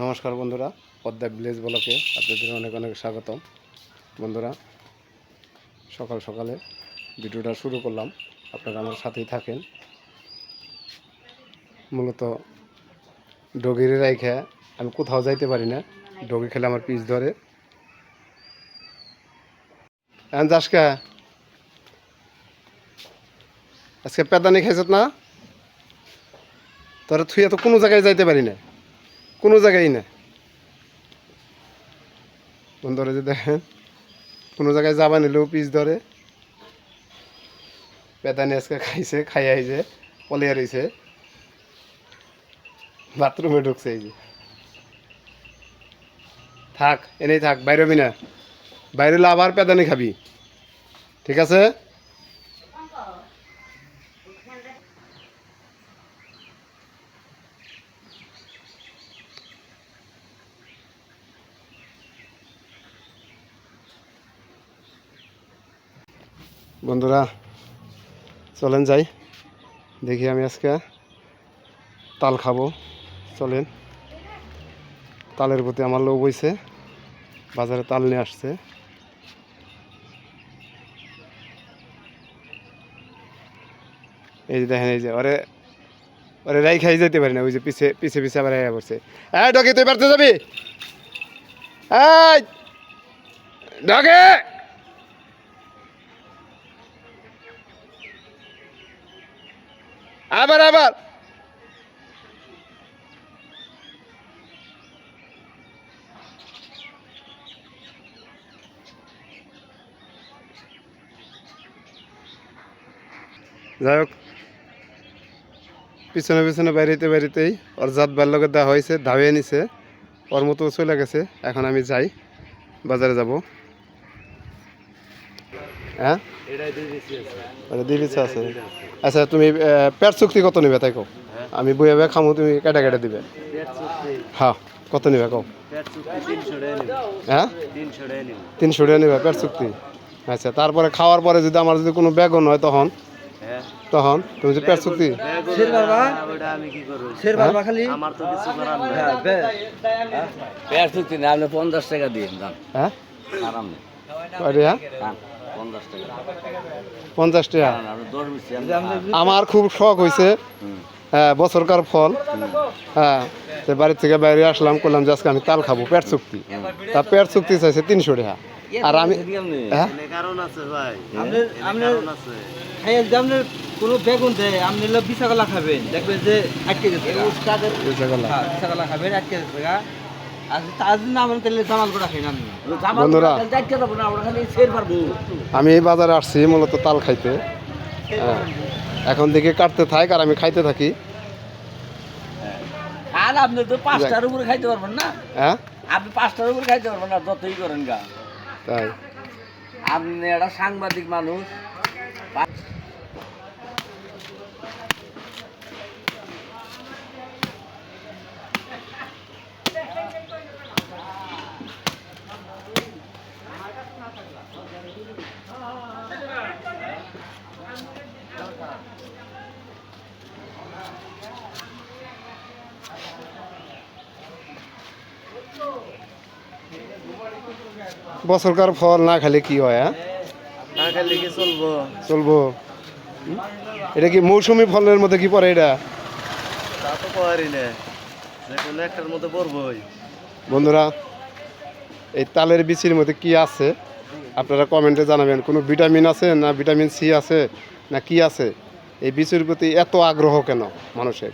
নমস্কার বন্ধুরা, পদ্মা ভিলেজ ব্লকে আপনাদের অনেক অনেক স্বাগতম। বন্ধুরা, সকাল সকালে ভিডিওটা শুরু করলাম। আপনারা আমার সাথেই থাকেন। মূলত ডগিরে রাইখে আমি কোথাও যাইতে পারি না। ডগি খেলে আমার পিস ধরে। যাস আজকে পেদানি খাইছত না? তোরা থুইয়া তো কোনো জায়গায় যাইতে পারি না। কোনো জায়গায় না বন্ধুরা যে দেখেন, কোনো জায়গায় যাবা নিলেও পিস ধরে। পেদানি আজকে খাইছে খাই আইছে, পলিয়া রয়েছে বাথরুমে ঢুকছে এই যে। থাক, এনেই থাক, বাইরে না। বাইরে আবার পেদানি খাবি। ঠিক আছে? বন্ধুরা, চলেন যাই। দেখি আমি আজকে তাল খাব। চলেন। তালের প্রতি আমার লোক বইছে বাজারে তাল নিয়ে আসছে। এই যে দেখেন, এই যে, ওরে ওরে রাই খাই যেতে পারি না, ওই যে পিছে পিছে পিছে আবার আয়া পড়ছে। এই ডকে তুই পারতে যাবি? এই ডকে আবার আবার যাই হোক, পিছনে পিছনে বাড়িতে বাড়িতেই ওর জাত বাল্যকে দেওয়া হয়েছে, ধাবিয়ে নিছে। ওর মতো চলে গেছে, এখন আমি যাই, বাজারে যাব। হ্যাঁ? ওটা দিয়ে দিচ্ছে আছে। আচ্ছা তুমি পেট চুক্তি কত নেবে তাই কও? আমি বইয়া বইয়া খামো তুমি কেটে কেটে দিবে। হ্যাঁ কত নেবে কও? হ্যাঁ? তিনশো টাকা নেবে পেট চুক্তি। আচ্ছা তারপরে খাওয়ার পরে যদি আমার যদি কোনো বেগুন হয় তখন? তখন? তুমি যে পেট চুক্তি? শের বাবা শের বাবা খালি হ্যাঁ, বে- পেয়ার চুক্তি না আপনি পঞ্চাশ টাকা দিয়ে দাম হ্যাঁ? আরাম নেই। পঞ্চাশ টাকা। আমরা খুব শখ হয়েছে হ্যাঁ বছরকার ফল। হ্যাঁ তো বাড়ির থেকে বাইরে আসলাম করলাম যে আজকে আমি তাল খাব পেট চুক্তি। তা পেট চুক্তি চাইছে তিনশো টাকা। আর আমি হ্যাঁ? আপনার আপনার খাইয়ে যে আপনার কোনো বেগুন দেয় আপনি হলো খাবেন। দেখবেন যে গেছে। হ্যাঁ খাবেন আটকে গেছে বন্ধুরা। পারব। আমি এই বাজারে আসছি মূলত তাল খাইতে। হ্যাঁ এখন দেখে কাটতে থাক আর আমি খাইতে থাকি। আর আপনি তো পাঁচটার উপরে খাইতে পারবেন না। হ্যাঁ? আপনি পাঁচটার উপরে খাইতে পারবেন না যতই করেন গা। তাই। আপনি একটা সাংবাদিক মানুষ বছরকার ফল না খেলে কি হয় হ্যাঁ? না খাইলে কি চলবো? চলবো। এটা কি মৌসুমি ফলের মধ্যে কি পড়ে এটা? তা তো পারি না। যে কোনো একটার মধ্যে পড়বই। বন্ধুরা এই তালের বিচির মধ্যে কি আছে? আপনারা কমেন্টে জানাবেন কোনো ভিটামিন আছে না ভিটামিন সি আছে না কি আছে? এই বিচির প্রতি এত আগ্রহ কেন মানুষের?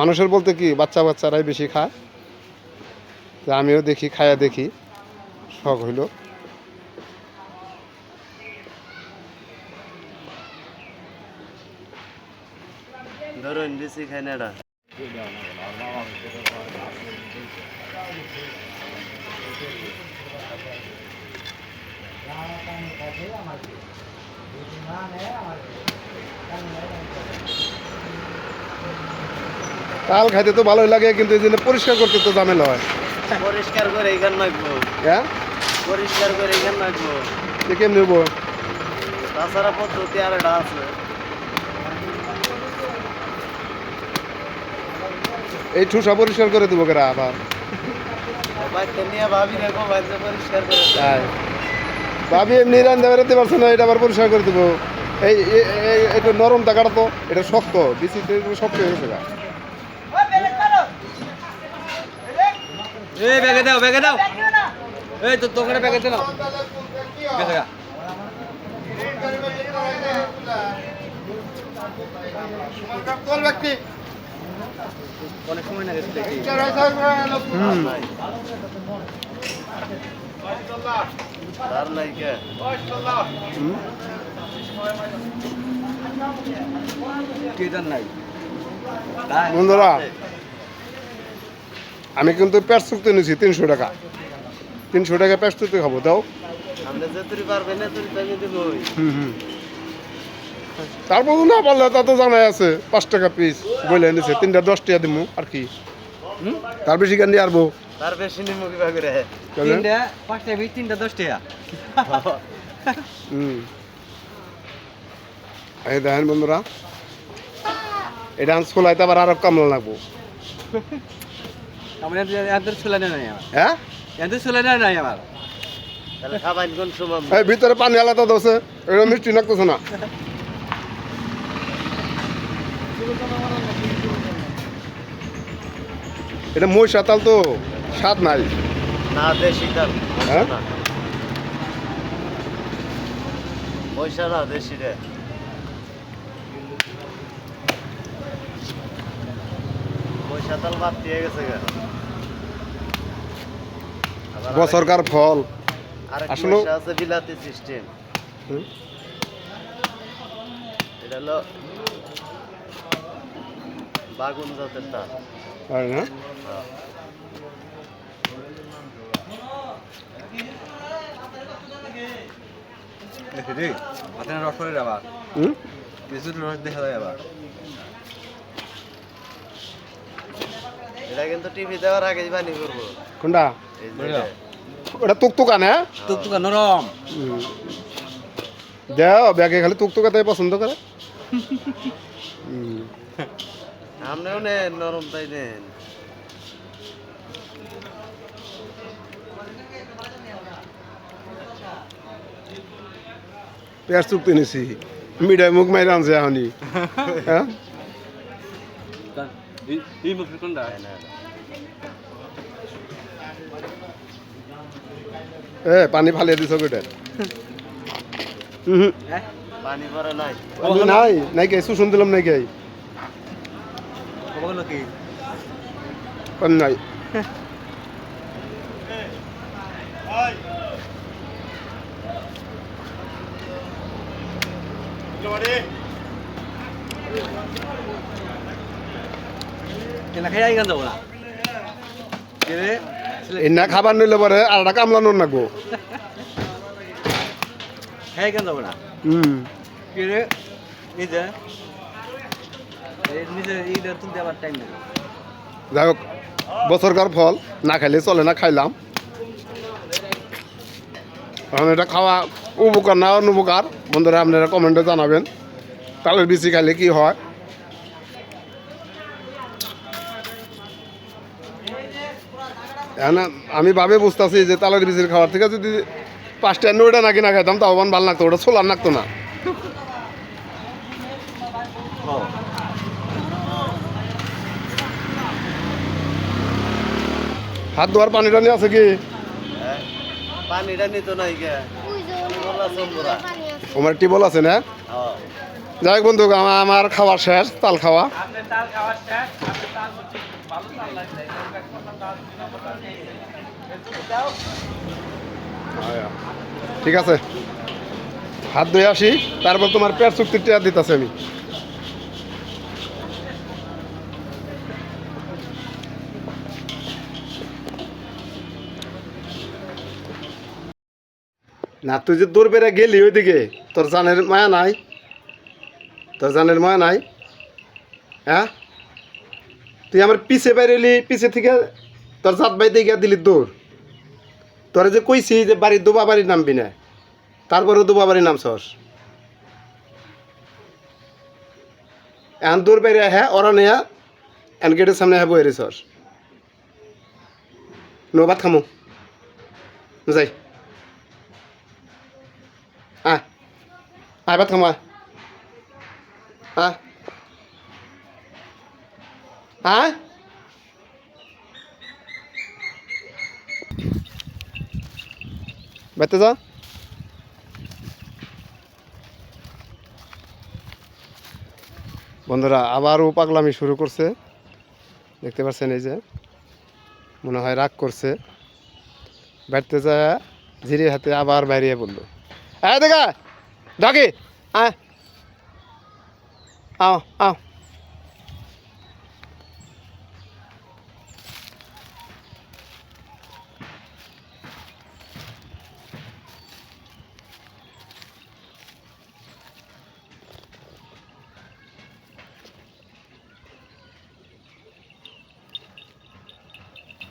মানুষের বলতে কি বাচ্চা বাচ্চারাই বেশি খায়। তা আমিও দেখি খায়া দেখি। শখ হইল। ধরুন বেশি খাই না তাল খাইতে তো ভালোই লাগে কিন্তু এই জন্য পরিষ্কার করতে তো ঝামেলা হয়। পরিষ্কার করে এখান হ্যাঁ? পরিষ্কার করে এখান যে কেমনি নেব তাছাড়া পদ্ধতি আর একটা আছে। এই ঠুসা পরিষ্কার করে দেবো কেরা আবার? ভাবি রাখো বাইকটা পরিষ্কার করে তাই। ভাবি এমনি রান্না বেরোতে পারছে না এটা আবার পরিষ্কার করে দেবো। এই এটা নরম টাকাটা তো এটা শক্ত শক্ত হয়ে গেছে গা। এই ব্যাগে দাও ব্যাগে দাও। এই তো গেছে অনেক সময় না গেছে। কেদার নাই? বন্ধুরা আমি কিন্তু পেট চুক্তি নিয়েছি তিনশো টাকা। তিনশো টাকা পেট চুক্তি খাব দাও। তারপর না পারলে তা তো জানাই আছে পাঁচ টাকা পিস বলে এনেছে তিনটা দশ টাকা দিমু আর কি? তার বেশি কেন দিয়ে আরবো? তার বেশি নিমু কিবা করে কেন? তিনটা পাঁচটা বিশ তিনটা দশ টাকা। হুম। এই দেখেন বন্ধুরা সোলাইতে আবার আরও কামলা লাগবো। আমার ছোলা নাই আমার। হ্যাঁ এদের ছোলা নাই আমার এই ভিতরে পানি আলাদা দোষে এটা মিষ্টি লাগতেছে না। এটা মই সাতাল তো স্বাদ নাই। না দেশি দাম হ্যাঁ? পয়সা না। দেশি রে। পয়সা তাল বাদ দিয়ে গেছে গা। বছরকার ফল পয়সা আছে বিলাতি সিস্টেম। এটা হলো বাগুন জাতের তা আর না হ্যাঁ। আপনার রস করে যাবা হুম? কিছু রস দেখা যায় আবার এটা কিন্তু টিভি দেওয়ার আগে বানি করব কোনটা। ওটা তুকতুকা না? টুকটুকা নরম দেও ব্যাগে খালি তুকতুকা তাই পছন্দ করে। আপনিও নেন নরম তাই নেন পেঁয়াজ চুক্তি নিছি। মিঠাই মুখ মাইরা আনছে এখনই হ্যাঁ এই মুখ কোনটা না, না, না। এ, পানি ফালিয়ে দিছ পরে নাই নাই নাই কে শুশুন দিলাম নাই কে নাই। কেনা খাই আই গান যাব না এনা খাবার নিলে পরে আর একটা কামলানোর নাগবো খাই গান যাব না? হুম যাই হোক বছরকার ফল না খাইলে চলে না খাইলাম। এখন এটা খাওয়া উপকার না অনুপকার? বন্ধুরা আপনারা কমেন্টে জানাবেন। তালের বিচি খাইলে কি হয়? এখন আমি ভাবে বুঝতেছি যে তালের বিচির খাওয়ার থেকে যদি পাঁচটা নয়টা নাকি না খাইতাম তাও ভালো লাগতো ওটা ছোলার লাগতো না। হাত ধোয়ার পানি টানি আছে কি? হ্যাঁ? পানিটা নিত নাই কে টিবল আছে না? হ্যাঁ। যাই হোক বন্ধু আমার খাওয়া শেষ তাল খাওয়া। ঠিক আছে। হাত ধুয়ে আসি তারপর তোমার পেট টেয়ার দিতেছে আমি। না তুই যে দূর বেড়ে গেলি ওইদিকে তোর জানের মায়া নাই। তোর জানের মায়া নাই? হ্যাঁ? তুই আমার পিছে বেরোলি পিছে থেকে তোর জাত বাইতে গিয়া দিলি দৌড়। তোরা যে কইছি যে বাড়ির দুবা বাড়ির নামবি না তারপরে দুবা বাড়ির নামছস এখন দূর বেরিয়ে হ্যাঁ ওরা নেয়া এন গেটের সামনে হ্যাঁ বয়ে রেছস নো ভাত খামো যাই। আয়। আয় ভাত খামো আয়। আয় আয় বাইতে যা। বন্ধুরা, আবারও পাগলামি শুরু করছে। দেখতে পাচ্ছেন এই যে, মনে হয় রাগ করছে। বাড়তে যায় ধীরে হাতে আবার বাইরে বলল। হ্যাঁ দেখা, ডাকে আয় আও আও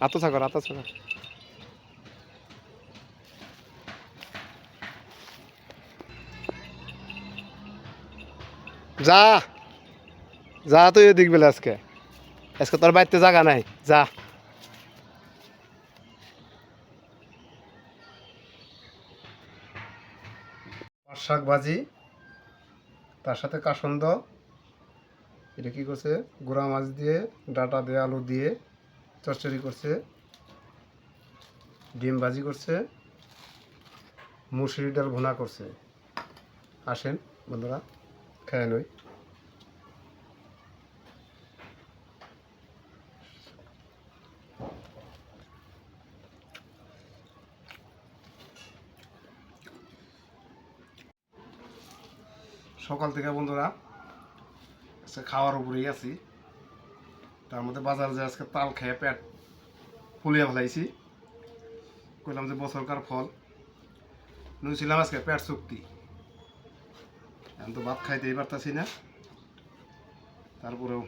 আতো থাকো আতো থাকো যা যা তুই এদিক বেলা আজকে। আজকে তোর বাড়িতে জায়গা নাই। যা। শাক ভাজি তার সাথে কাসন্দ, এটা কি করছে? গুঁড়া মাছ দিয়ে, ডাটা দিয়ে, আলু দিয়ে চচ্চড়ি করছে, ডিম ভাজি করছে মুসুরি ডাল ভুনা করছে। আসেন বন্ধুরা, খেয়ে নই। সকাল থেকে বন্ধুরা, আজকে খাওয়ার উপরেই আছি। তার মধ্যে বাজার যে আজকে তাল খেয়ে পেট ফুলিয়ে ফেলাইছি। কইলাম যে বছরকার ফল। নুছিলাম আজকে পেট চুক্তি। আমি তো ভাত খাইতেই পারতাছি না। তারপরেও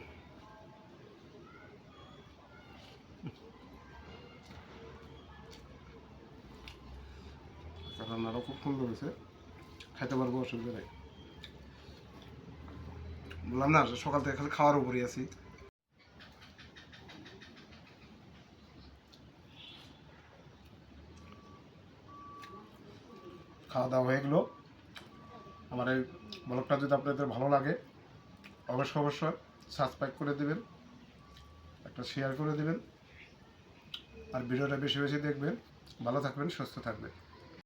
রান্নাটাও খুব সুন্দর হয়েছে। খাইতে পারব অসুবিধা নেই। বললাম না সকাল থেকে খালি খাওয়ার উপরেই আছি। খাওয়া দাওয়া হয়ে গেলো। আমার এই ব্লগটা যদি আপনাদের ভালো লাগে অবশ্যই অবশ্যই সাবস্ক্রাইব করে দেবেন, একটা শেয়ার করে দেবেন, আর ভিডিওটা বেশি বেশি দেখবেন। ভালো থাকবেন, সুস্থ থাকবেন।